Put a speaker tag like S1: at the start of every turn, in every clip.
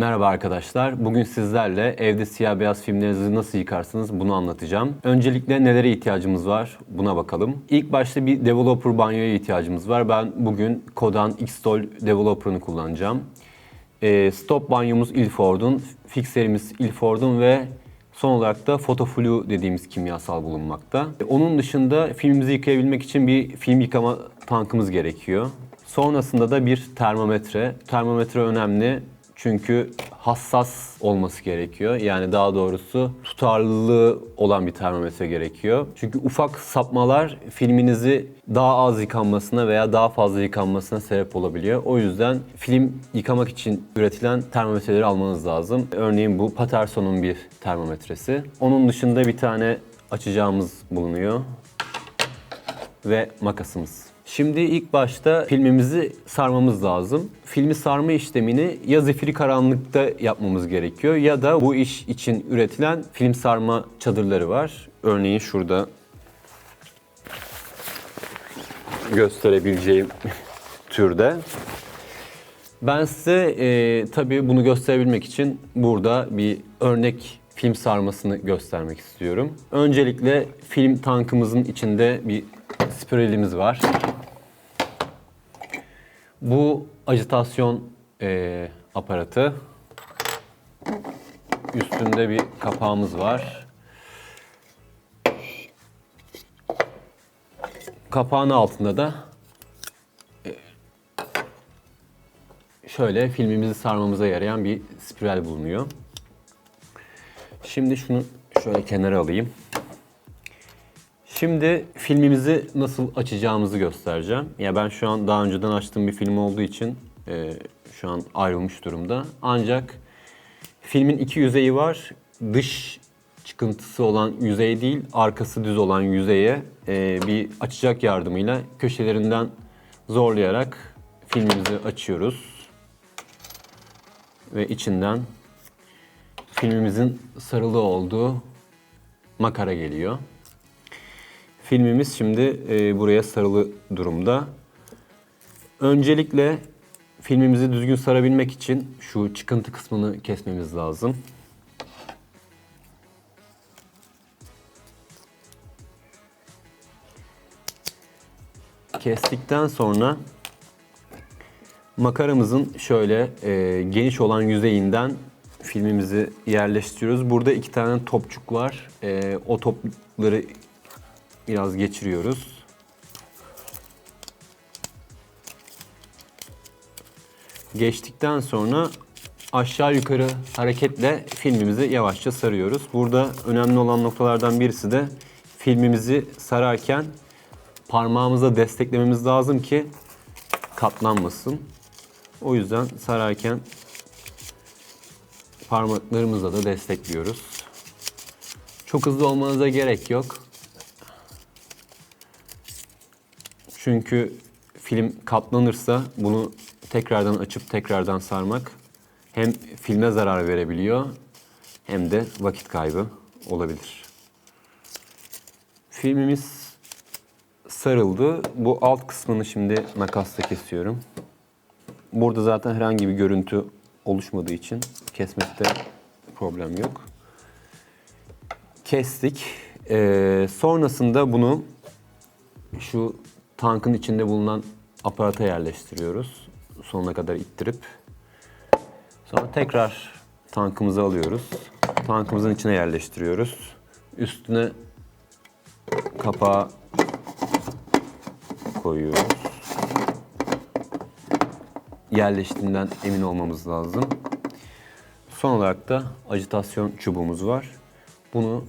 S1: Merhaba arkadaşlar. Bugün sizlerle evde siyah beyaz filmlerinizi nasıl yıkarsınız bunu anlatacağım. Öncelikle nelere ihtiyacımız var buna bakalım. İlk başta bir developer banyoya ihtiyacımız var. Ben bugün Kodan Xtol developer'ını kullanacağım. Ee, stop banyomuz Ilford'un, fixerimiz Ilford'un ve son olarak da Photoflu dediğimiz kimyasal bulunmakta. Onun dışında filmimizi yıkayabilmek için bir film yıkama tankımız gerekiyor. Sonrasında da bir termometre. Termometre önemli çünkü hassas olması gerekiyor. Yani daha doğrusu tutarlılığı olan bir termometre gerekiyor. Çünkü ufak sapmalar filminizi daha az yıkanmasına veya daha fazla yıkanmasına sebep olabiliyor. O yüzden film yıkamak için üretilen termometreleri almanız lazım. Örneğin bu Paterson'un bir termometresi. Onun dışında bir tane açacağımız bulunuyor ve makasımız. Şimdi ilk başta filmimizi sarmamız lazım. Filmi sarma işlemini ya zifiri karanlıkta yapmamız gerekiyor ya da bu iş için üretilen film sarma çadırları var. Örneğin şurada gösterebileceğim türde. Ben size e, tabii bunu gösterebilmek için burada bir örnek film sarmasını göstermek istiyorum. Öncelikle film tankımızın içinde bir spiralimiz var. Bu ajitasyon e, aparatı. Üstünde bir kapağımız var. Kapağın altında da e, şöyle filmimizi sarmamıza yarayan bir spiral bulunuyor. Şimdi şunu şöyle kenara alayım. Şimdi filmimizi nasıl açacağımızı göstereceğim. Ya ben şu an daha önceden açtığım bir film olduğu için e, şu an ayrılmış durumda. Ancak filmin iki yüzeyi var. Dış çıkıntısı olan yüzey değil, arkası düz olan yüzeye e, bir açacak yardımıyla köşelerinden zorlayarak filmimizi açıyoruz. Ve içinden filmimizin sarılı olduğu makara geliyor. Filmimiz şimdi e, buraya sarılı durumda. Öncelikle filmimizi düzgün sarabilmek için şu çıkıntı kısmını kesmemiz lazım. Kestikten sonra makaramızın şöyle e, geniş olan yüzeyinden filmimizi yerleştiriyoruz. Burada iki tane topçuk var. E, o topları biraz geçiriyoruz. Geçtikten sonra aşağı yukarı hareketle filmimizi yavaşça sarıyoruz. Burada önemli olan noktalardan birisi de filmimizi sararken parmağımıza desteklememiz lazım ki katlanmasın. O yüzden sararken parmaklarımızla da destekliyoruz. Çok hızlı olmanıza gerek yok. Çünkü film katlanırsa bunu tekrardan açıp tekrardan sarmak hem filme zarar verebiliyor hem de vakit kaybı olabilir. Filmimiz sarıldı. Bu alt kısmını şimdi makasla kesiyorum. Burada zaten herhangi bir görüntü oluşmadığı için kesmekte problem yok. Kestik. Ee, sonrasında bunu şu tankın içinde bulunan aparata yerleştiriyoruz. Sonuna kadar ittirip. Sonra tekrar tankımızı alıyoruz. Tankımızın içine yerleştiriyoruz. Üstüne kapağı koyuyoruz. Yerleştiğinden emin olmamız lazım. Son olarak da ajitasyon çubuğumuz var. Bunu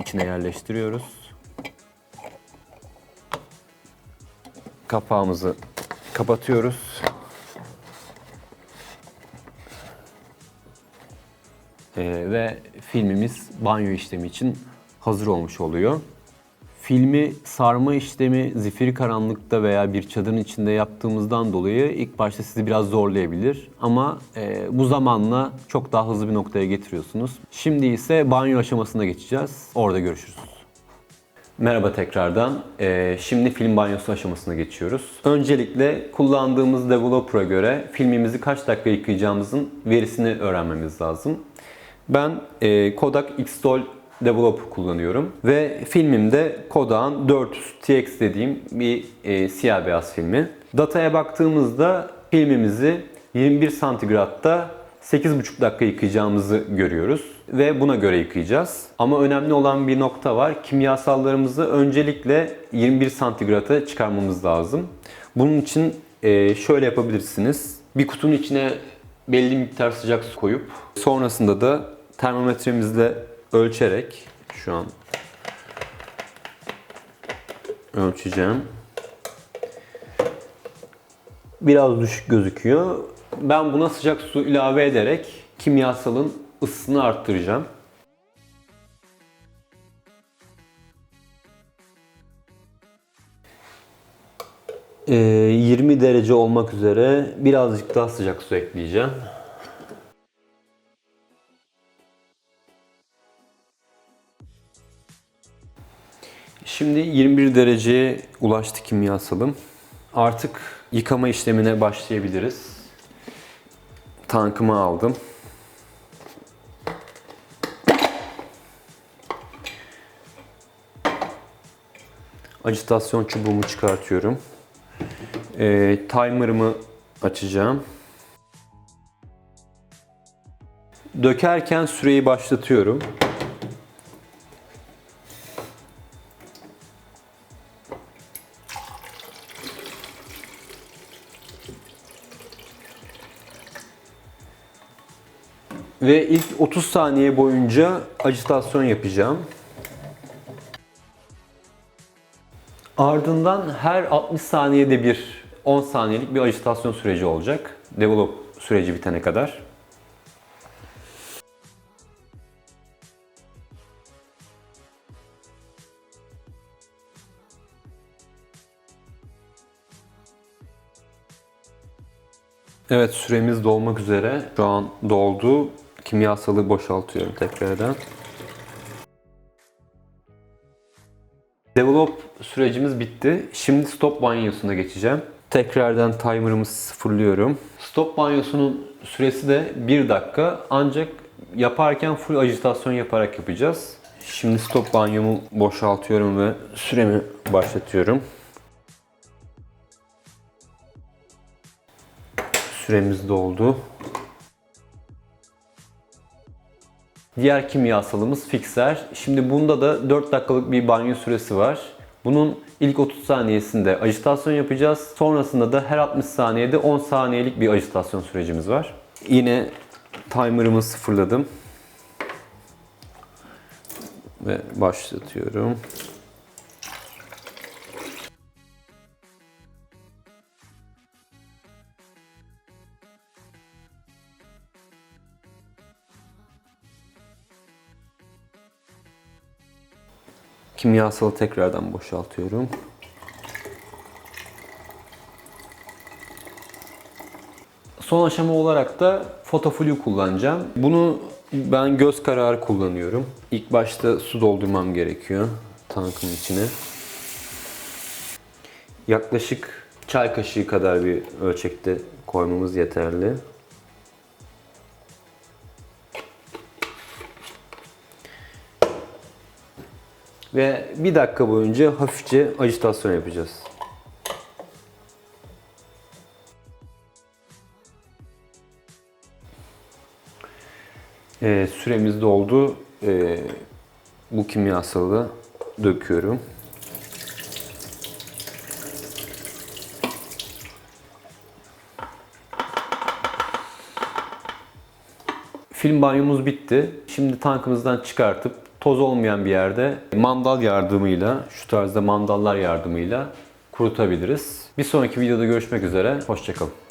S1: içine yerleştiriyoruz. Kapağımızı kapatıyoruz. Ee, ve filmimiz banyo işlemi için hazır olmuş oluyor. Filmi sarma işlemi zifiri karanlıkta veya bir çadırın içinde yaptığımızdan dolayı ilk başta sizi biraz zorlayabilir. Ama e, bu zamanla çok daha hızlı bir noktaya getiriyorsunuz. Şimdi ise banyo aşamasına geçeceğiz. Orada görüşürüz. Merhaba tekrardan. Ee, şimdi film banyosu aşamasına geçiyoruz. Öncelikle kullandığımız developer'a göre filmimizi kaç dakika yıkayacağımızın verisini öğrenmemiz lazım. Ben e, Kodak Xtol Developer kullanıyorum ve filmimde Kodak'ın 400 TX dediğim bir e, siyah beyaz filmi. Dataya baktığımızda filmimizi 21 santigratta 8,5 dakika yıkayacağımızı görüyoruz ve buna göre yıkayacağız. Ama önemli olan bir nokta var. Kimyasallarımızı öncelikle 21 santigrata çıkarmamız lazım. Bunun için e, şöyle yapabilirsiniz. Bir kutunun içine belli miktar sıcak su koyup sonrasında da termometremizle ölçerek şu an ölçeceğim. Biraz düşük gözüküyor. Ben buna sıcak su ilave ederek kimyasalın ısısını arttıracağım. Ee, 20 derece olmak üzere birazcık daha sıcak su ekleyeceğim. Şimdi 21 dereceye ulaştı kimyasalım. Artık yıkama işlemine başlayabiliriz. Tankımı aldım. Ajitasyon çubuğumu çıkartıyorum. Ee, timer'ımı açacağım. Dökerken süreyi başlatıyorum. Ve ilk 30 saniye boyunca ajitasyon yapacağım. Ardından her 60 saniyede bir 10 saniyelik bir ajitasyon süreci olacak. Develop süreci bitene kadar. Evet süremiz dolmak üzere. Şu an doldu. Kimyasalı boşaltıyorum tekrardan. Develop sürecimiz bitti. Şimdi stop banyosuna geçeceğim. Tekrardan timer'ımı sıfırlıyorum. Stop banyosunun süresi de 1 dakika ancak yaparken full ajitasyon yaparak yapacağız. Şimdi stop banyomu boşaltıyorum ve süremi başlatıyorum. Süremiz doldu. Diğer kimyasalımız Fixer. Şimdi bunda da 4 dakikalık bir banyo süresi var. Bunun ilk 30 saniyesinde ajitasyon yapacağız. Sonrasında da her 60 saniyede 10 saniyelik bir ajitasyon sürecimiz var. Yine timer'ımı sıfırladım. Ve başlatıyorum. Kimyasalı tekrardan boşaltıyorum. Son aşama olarak da fotoflu kullanacağım. Bunu ben göz kararı kullanıyorum. İlk başta su doldurmam gerekiyor tankın içine. Yaklaşık çay kaşığı kadar bir ölçekte koymamız yeterli. Ve bir dakika boyunca hafifçe ajitasyon yapacağız. Ee, süremiz doldu. Ee, bu kimyasalı döküyorum. Film banyomuz bitti. Şimdi tankımızdan çıkartıp toz olmayan bir yerde mandal yardımıyla, şu tarzda mandallar yardımıyla kurutabiliriz. Bir sonraki videoda görüşmek üzere. Hoşçakalın.